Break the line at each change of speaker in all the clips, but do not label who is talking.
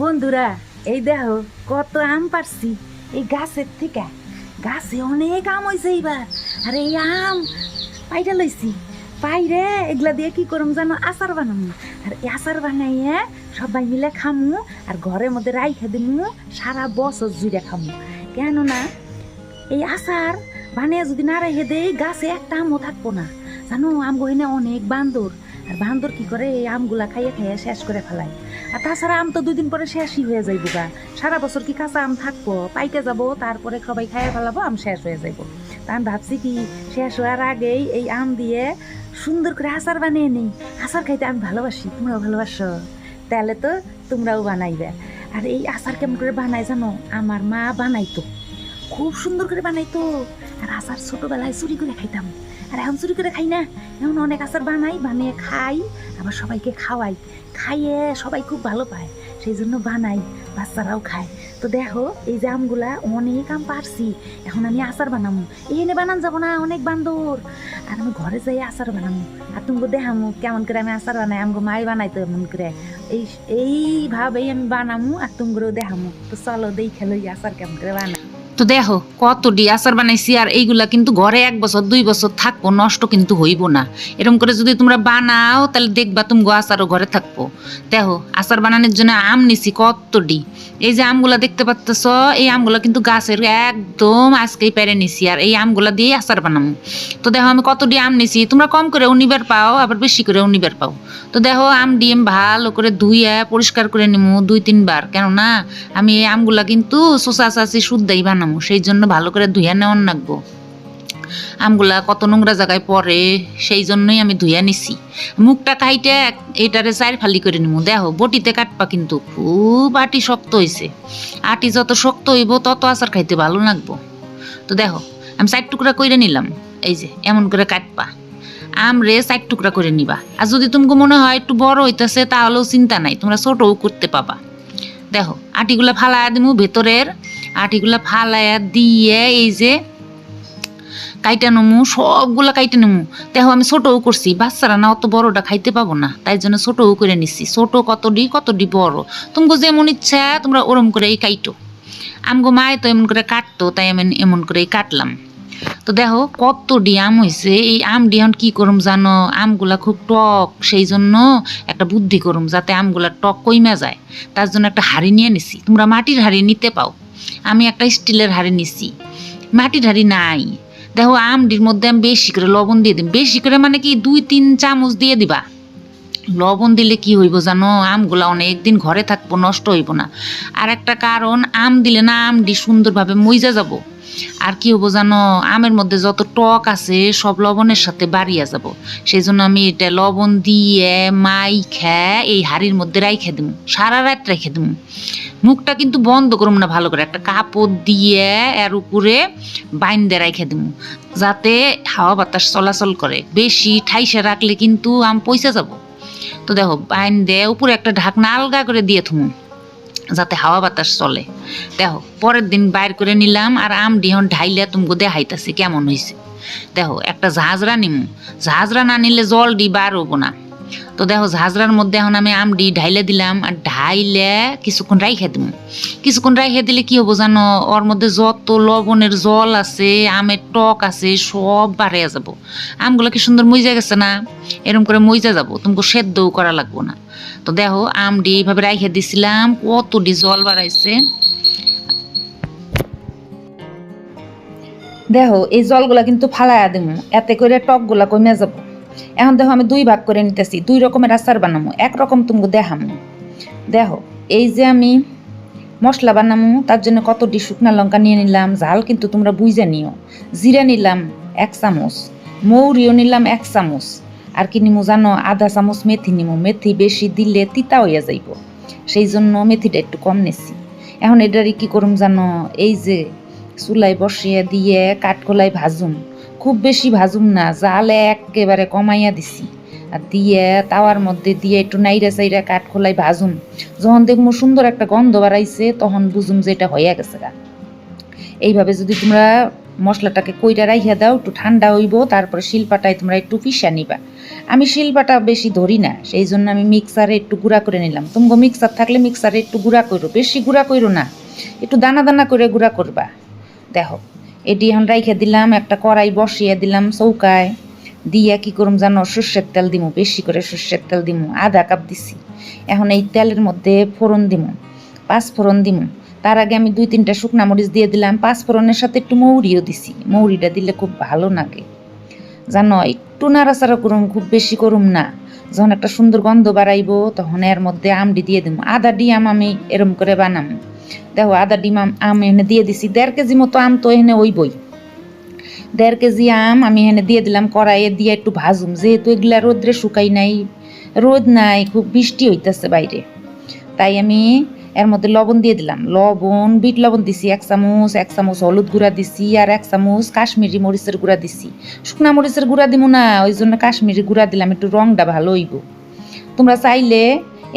বন্ধুরা, এই দেখো কত আম পারছি এই গাছের থেকে। গাছে অনেক আম হয়েছে এইবার। আর এই আম পাইরা লইছি। পাইরে এগুলা দিয়ে কি করম জানো? আচার বানামু। আর এই আচার বানাইয়ে সবাই মিলে খামু আর ঘরের মধ্যে রাইখে দিমু, সারা বছর জুড়ে খামু। কেননা এই আচার বানিয়ে যদি না রেখে দেই, গাছে একটা আমও থাকব না। জানো আম গহিনে অনেক বান্দর। আর বান্দর কি করে এই আমগুলা খাইয়ে খাইয়ে শেষ করে ফেলায়। আর তাছাড়া আম তো দুদিন পরে শেষই হয়ে যাইব গা। সারা বছর কি কাঁচা আম থাকব? পাইতে যাব, তারপরে সবাই খাইয়ে ফেলাবো, আম শেষ হয়ে যাইব। তা আমি ভাবছি কি, শেষ হওয়ার আগেই এই আম দিয়ে সুন্দর করে আচার বানিয়ে নেই। আচার খাইতে আমি ভালোবাসি তোমরাও ভালোবাসো। তাহলে তো তোমরাও বানাইবে। আর এই আচার কেমন করে বানাই জানো? আমার মা বানাইতো। খুব সুন্দর করে বানাইতো। আর আচার ছোটবেলায় চুরি করে খাইতাম। আর এখন চুরি করে খাই না, এখন অনেক আচার বানাই, বানিয়ে খাই, আবার সবাইকে খাওয়াই। খাইয়ে সবাই খুব ভালো পায় সেই জন্য বানাই, বাচ্চারাও খায়। তো দেখো, এই যে আমগুলা, অনেক আম পারছি, এখন আমি আচার বানামু। এনে বানান যাব না, অনেক বান্দর। আর আমি ঘরে যাই আচার বানামু। আর তুমি দেখামু, কেমন করে আমি আচার বানাই, আমগো মাই বানাইতো এমন করে। এই, এইভাবেই আমি বানামু, আর তুমগুলো দেখামু। তো চলো, দেখে লই আচার কেমন করে বানাই।
তো দেখো, কত ডি আচার বানাইছি আর এইগুলা কিন্তু ঘরে এক বছর, দুই বছর থাকব, নষ্ট কিন্তু হইব না। এরকম করে যদি তোমরা বানাও, তাহলে দেখবা তুমি আচারও ঘরে থাকব। দেখো, আচার বানানোর জন্য আম নিছি কত ডি। এই যে আমগুলা দেখতে পাচ্তেছ, এই আমগুলা কিন্তু গাছের একদম আজকেই পেরে নিছি আর এই আমগুলা দিয়ে আচার বানাবো। তো দেখো, আমি কত ডি আম নিছি, তোমরা কম করে উনিবার পাও, আবার বেশি করে উনিবার পাও। তো দেখো, আম ডিম ভালো করে ধুইয়া পরিষ্কার করে নিমু দুই, তিনবার। কেননা, আমি এই আমগুলা কিন্তু চোষা চাচি শুদ্ধাই বানামু সেই জন্য ভালো করে ধুইয়া নেওয়ার লাগবো। আমগুলা কত নোংরা জায়গায় পরে সেই জন্যই আমি ধুইয়া নিছি। মুখটা কাইটে এইটারে চার ফালি করে নিমু। দেখো, বটিতে কাটপা কিন্তু খুব আটি শক্ত হইছে। আটি যত শক্ত হইব, তত আচার খাইতে ভালো লাগবো। তো দেখো, আমি চার টুকরা কইরে নিলাম। এই যে, এমন করে কাটপা আমরে চার টুকরা করে নিবা। আর যদি তোমাকে মনে হয় একটু বড় হইতেছে, তাহলেও চিন্তা নাই, তোমরা ছোটও করতে পাবা। দেখো, আটিগুলা ফালায়া দিমু, ভেতরের আটিগুলা ফালায়া দিয়ে এই যে কাইটা নমু, সবগুলা কাইটা নেমু। দেখো, আমি ছোটও করছি, বাচ্চারা না অত বড়টা খাইতে পাবো না, তাই জন্য ছোটও করে নিচ্ছি ছোট কত ডি কত ডি বড়? তোমাকে যেমন ইচ্ছা, তোমরা ওরম করেই কাইটো। আমগো মায় তো এমন করে কাটতো, তাই আমি এমন করেই কাটলাম। তো দেখো, কত ডি আম হয়েছে এই আম ডি এখন কি করুম জানো? আমগুলা খুব টক, সেই জন্য একটা বুদ্ধি করুম, যাতে আমগুলা টক কইমা যায়। তার জন্য একটা হাড়ি নিয়ে নিছি। তোমরা মাটির হাড়ি নিতে পাও। আমি একটা স্টিলের হাড়ি নিছি। মাটির হাড়ি নাই। দেখো আমটির মধ্যে আমি বেশি করে লবণ দিয়ে দিই বেশি করে মানে কি দুই, তিন চামচ দিয়ে দিবা। লবণ দিলে কি হইব জানো? আমগুলা অনেকদিন ঘরে থাকব, নষ্ট হইব না। আর একটা কারণ, আম দিলে না আমটি সুন্দরভাবে মইজা যাব। আর কি হব জানো, আমের মধ্যে যত টক আছে, সব লবণের সাথে বাড়িয়া যাব। সেই জন্য আমি এটা লবণ দিয়ে মাই খা এই হাড়ির মধ্যে রাইখে দিব সারা রাত রেখে দিব মুখটা কিন্তু বন্ধ করুম না ভালো করে, একটা কাপড় দিয়ে এর উপরে বাইন দিয়ে রাইখে দিব যাতে হাওয়া বাতাস চলাচল করে। বেশি ঠাইসে রাখলে কিন্তু আম পয়সা যাব। তো দেখো বাইন দিয়ে উপরে একটা ঢাকনা আলগা করে দিয়ে থুমু। যাতে হাওয়া বাতাস চলে। দেখো, পরের দিন বাইর করে নিলাম আর আম ডিহন ঢাইলে তুমগো দেখাইতাছে কেমন হয়েছে দেখো, একটা জাহাজরা নিমু। জাহাজরা না নিলে জল ডি বার হব না। তো দেখো ঝাঁঝরার মধ্যে এখন আমি আমডি ঢাইলে দিলাম, আর ঢাইলে কিছুক্ষণ রাইখে দিব কিছুক্ষণ রাইখে দিলে কি হব জানো, ওর মধ্যে যত লবণের জল আছে, আমের টক আছে, সব বাড়িয়ে যাব। আমগুলো কি সুন্দর মইজা গেছে না? এরকম করে মইজা যাব, তোমাকে সেদ্ধও করা লাগবো না। তো দেখো আমডি এইভাবে রাইখে দিছিলাম কতটি জল বাড়াইছে।
দেখো, এই জলগুলা কিন্তু ফালাইয়া দিমু, এতে করে টকগুলা কমে যাব। এখন দেখো আমি দুই ভাগ করে নিতেছি, দুই রকমের আচার বানামু একরকম তুমি দেখামু। দেখো, এই যে আমি মশলা বানামু, তার জন্য কতটি শুকনা লঙ্কা নিয়ে নিলাম, ঝাল কিন্তু তোমরা বুঝে নিও। জিরা নিলাম এক চামচ, মৌরিও নিলাম এক চামচ, আর কি নিমু জানো, আধা চামচ মেথি নিমু, মেথি বেশি দিলে তিতা হইয়া যাইব। সেই জন্য মেথিটা একটু কম নিছি। এখন এটারই কি করুম জানো, এই যে চুলাই বসিয়ে দিয়ে কাঠকলাই ভাজুম। খুব বেশি ভাজুম না, জালে একেবারে কমাইয়া দিছি। আর দিয়ে তাওয়ার মধ্যে দিয়ে একটু নাইরা চাইরা কাঠখোলাই ভাজুম। যখন দেখব সুন্দর একটা গন্ধ বাড়াইছে, তখন বুঝুম যে এটা হইয়া গেছে গা। এইভাবে যদি তোমরা
মশলাটাকে কইরা রাইখা দাও, একটু ঠান্ডা হইব, তারপরে শিলপাটায় তোমরা একটু পিসা নিবা। আমি শিলপাটা বেশি ধরি না, সেই জন্য আমি মিক্সারে একটু গুঁড়া করে নিলাম। তুমগো মিক্সার থাকলে মিক্সারে একটু গুঁড়া করো বেশি গুঁড়া করো না, একটু দানা দানা করে গুঁড়া করবা। দেখো এটি এখন রাইখা দিলাম, একটা কড়াই বসিয়ে দিলাম চৌকায়। দিয়া কি করুম জানো, সর্ষের তেল দিমু, বেশি করে সর্ষের তেল দিমু, আধা কাপ দিছি। এখন এই তেলের মধ্যে ফোড়ন দিমু, পাঁচ ফোড়ন দিমু। তার আগে আমি দুই তিনটা শুকনা মরিচ দিয়ে দিলাম, পাঁচ ফোড়নের সাথে একটু মৌরিও দিছি। মৌরিটা দিলে খুব ভালো লাগে। জানো, একটু নাড়াচাড়া করুম, খুব বেশি করুম না। যখন একটা সুন্দর গন্ধ বাড়াইবো, তখন এর মধ্যে আমডি দিয়ে দিমু। আদা ডিম আমি এরম করে বানাম। দেখো, আদা, ডিম, আম এনে দিয়ে দিছি। দেড় কেজি মতো আম তো এনে ওইবই। দেড় কেজি আম আমি এখানে দিয়ে দিলাম, কড়াইয়ে দিয়ে একটু ভাজুম। যেহেতু এগুলা রোদ্রে শুকাই নাই, রোদ নাই, খুব বৃষ্টি হইতেছে বাইরে। তাই আমি এর মধ্যে লবণ দিয়ে দিলাম। লবণ, বিট লবণ দিছি, এক চামচ এক চামচ হলুদ গুঁড়া দিছি আর এক চামচ কাশ্মীরি মরিচের গুঁড়া দিছি। শুকনা মরিচের গুঁড়া দিব না ওই জন্য কাশ্মীরি গুঁড়া দিলাম, একটু রংটা ভালো হইব। তোমরা চাইলে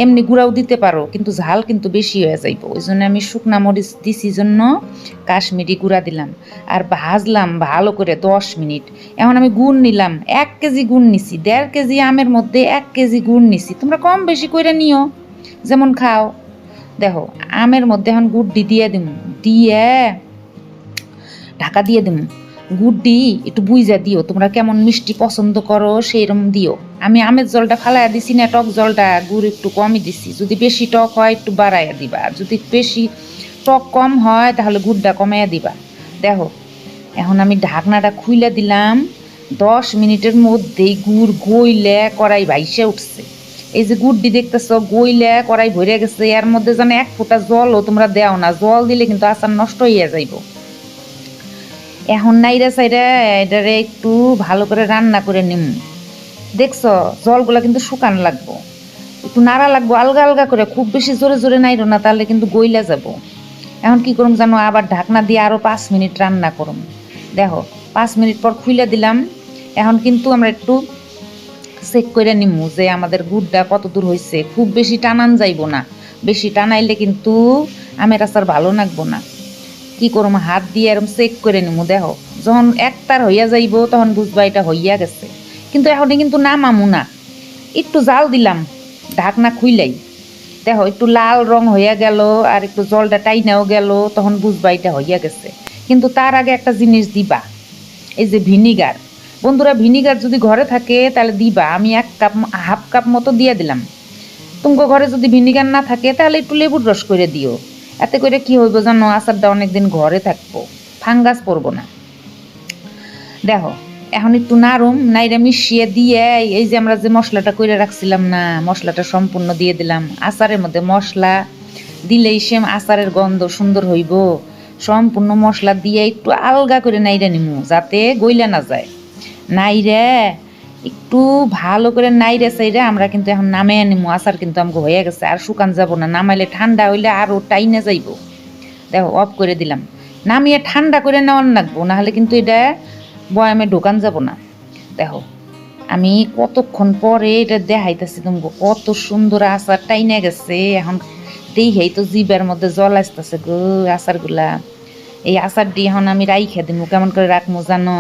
এমনি গুঁড়াও দিতে পারো, কিন্তু ঝাল কিন্তু বেশি হয়ে যাইব। ওই জন্য আমি শুকনা মরিচ দিছি জন্য কাশ্মীরি গুঁড়া দিলাম। আর ভাজলাম ভালো করে দশ মিনিট। এখন আমি গুড় নিলাম, এক কেজি গুড় নিছি, দেড় কেজি আমের মধ্যে এক কেজি গুড় নিছি। তোমরা কম বেশি করে নিও, যেমন খাও। দেখো, আমের মধ্যে এখন গুড় দিয়ে দিম। দিয়ে ঢাকা দিয়ে দিম। গুড় দি একটু বুইজা দিও, তোমরা কেমন মিষ্টি পছন্দ করো সেইরকম দিও। আমি আমের জলটা ফালাইয়া দিছি, না টক জলটা গুড় একটু কমই দিছি। যদি বেশি টক হয়, একটু বাড়াইয়া দিবা। যদি বেশি টক কম হয়, তাহলে গুড়টা কমাইয়া দিবা। দেখো, এখন আমি ঢাকনাটা খুইলে দিলাম। দশ মিনিটের মধ্যেই গুড় গইলে কড়াই ভাইসে উঠছে। এই যে গুড়টি দেখতেছ, গইলে কড়াই ভরে গেছে। এর মধ্যে যেন এক ফোঁটা জলও তোমরা দেও না। জল দিলে কিন্তু আচার নষ্ট হইয়া যাইব। এখন নাইরা সাইরা এটারে একটু ভালো করে রান্না করে নিম। দেখছ, জলগুলা কিন্তু শুকান লাগবো। একটু নাড়া লাগবো, আলগা আলগা করে, খুব বেশি জোরে জোরে নাইরো না, তাহলে কিন্তু গইলা যাব। এখন কি করুম জানো, আবার ঢাকনা দিয়ে আরও পাঁচ মিনিট রান্না করুম। দেখো, পাঁচ মিনিট পর খুইলা দিলাম। এখন কিন্তু আমরা একটু চেক করে নিমু যে আমাদের গুড়টা কত দূর হয়েছে খুব বেশি টানান যাইব না। বেশি টানাইলে কিন্তু আমের আচার ভালো লাগবো না। কি করুম, হাত দিয়ে এরম চেক করে নিমু, দেখো। যখন একটার হইয়া যাইব, তখন বুঝবা এটা হইয়া গেছে। কিন্তু এখন কিন্তু না মামু না। একটু জাল দিলাম, ঢাকনা খুইলাই। দেখো, একটু লাল রং হইয়া গেল, আর একটু জলটা টাইনাও গেল, তখন বুঝবা এটা হইয়া গেছে। কিন্তু তার আগে একটা জিনিস দিবা, এই যে ভিনিগার। বন্ধুরা, ভিনিগার যদি ঘরে থাকে, তাহলে দিবা। আমি এক কাপ, হাফ কাপ মতো দিয়ে দিলাম। তোমাকে ঘরে যদি ভিনিগার না থাকে, তাহলে একটু লেবুর রস করে দিও। এতে করে কি হইব জানো? আচারটা অনেকদিন ঘরে থাকব। ফাঙ্গাস পরবো না। দেখো, এখন একটু নাড়ুম, নাইরা মিশিয়ে দিয়ে এই যে আমরা যে মশলাটা করে রাখছিলাম না, মশলাটা সম্পূর্ণ দিয়ে দিলাম। আচারের মধ্যে মশলা দিলেই সেম আচারের গন্ধ সুন্দর হইব। সম্পূর্ণ মশলা দিয়ে একটু আলগা করে নাইরা নিমু, যাতে গইলা না যায়। নাইরে একটু ভালো করে নাই নাইরে চাইরে আমরা কিন্তু এখন নামে নিমু আচার কিন্তু আমাকে হয়ে গেছে, আর শুকান যাব না। নামাইলে ঠান্ডা হইলে আরও টাইনে যাইব। দেখো অফ করে দিলাম। নামিয়ে ঠান্ডা করে নেওয়ার লাগবো, নাহলে কিন্তু এটা বয়ামে ঢোকান যাব না। দেখো, আমি কতক্ষণ পরে এটা দেখাইতেছি তোমাকে কত সুন্দর আচার টাইনে গেছে। এখন দেখেই তো জিবের মধ্যে জল আসতেছে গো আচারগুলা। এই আচার দিয়ে এখন আমি রাইখে দিমু, কেমন করে রাখব জানো?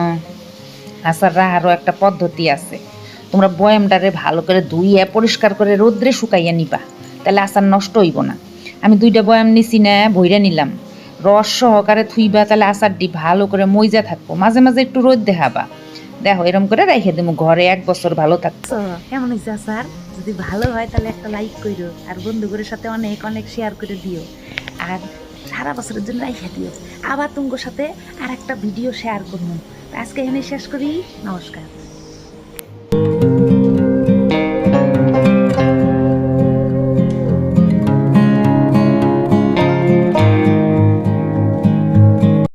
আচার রাহারও একটা পদ্ধতি আছে। তোমরা বয়ামটারে ভালো করে ধুইয়ে, পরিষ্কার করে রোদ্রে শুকাইয়া নিবা, তাহলে আচার নষ্ট হইব না। আমি দুইটা বয়াম নিছি না ভইরা নিলাম। রস সহকারে থুইবা, তাহলে আচারটি ভালো করে মইজা থাকব। মাঝে মাঝে একটু রোদ দেখাবা। দেখো, এরম করে রেখে দেবো ঘরে এক বছর ভালো থাকবে
তো, কেমন হয়েছে স্যার যদি ভালো হয়, তাহলে একটা লাইক করো আর বন্ধুগুলোর সাথে অনেক অনেক শেয়ার করে দিও। আর সারা বছরের জন্য রাইখা দিও। আবার তোমার সাথে আর একটা ভিডিও শেয়ার করব। আজকে এখানে শেষ করি। নমস্কার।